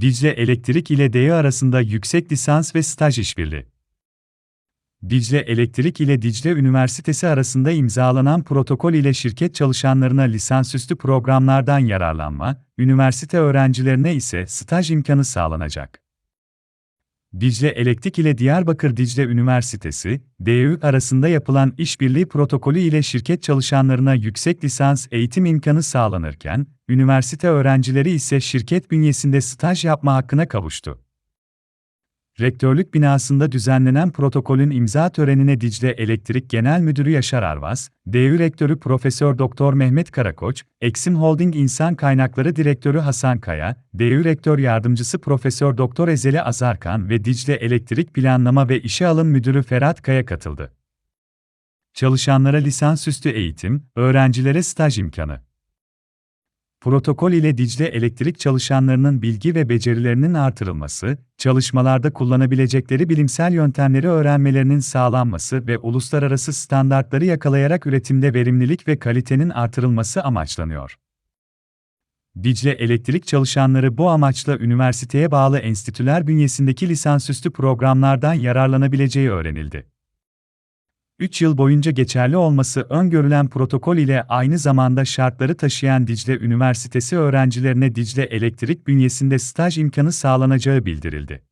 Dicle Elektrik ile DE arasında yüksek lisans ve staj işbirliği. Dicle Elektrik ile Dicle Üniversitesi arasında imzalanan protokol ile şirket çalışanlarına lisansüstü programlardan yararlanma, üniversite öğrencilerine ise staj imkanı sağlanacak. Dicle Elektrik ile Diyarbakır Dicle Üniversitesi, DÜ arasında yapılan işbirliği protokolü ile şirket çalışanlarına yüksek lisans eğitim imkanı sağlanırken, üniversite öğrencileri ise şirket bünyesinde staj yapma hakkına kavuştu. Rektörlük binasında düzenlenen protokolün imza törenine Dicle Elektrik Genel Müdürü Yaşar Arvas, DÜ Rektörü Profesör Doktor Mehmet Karakoç, Eksim Holding İnsan Kaynakları Direktörü Hasan Kaya, DÜ Rektör Yardımcısı Profesör Doktor Ezeli Azarkan ve Dicle Elektrik Planlama ve İşe Alım Müdürü Ferhat Kaya katıldı. Çalışanlara lisansüstü eğitim, öğrencilere staj imkanı. Protokol ile Dicle Elektrik çalışanlarının bilgi ve becerilerinin artırılması, çalışmalarda kullanabilecekleri bilimsel yöntemleri öğrenmelerinin sağlanması ve uluslararası standartları yakalayarak üretimde verimlilik ve kalitenin artırılması amaçlanıyor. Dicle Elektrik çalışanları bu amaçla üniversiteye bağlı enstitüler bünyesindeki lisansüstü programlardan yararlanabileceği öğrenildi. 3 yıl boyunca geçerli olması öngörülen protokol ile aynı zamanda şartları taşıyan Dicle Üniversitesi öğrencilerine Dicle Elektrik bünyesinde staj imkanı sağlanacağı bildirildi.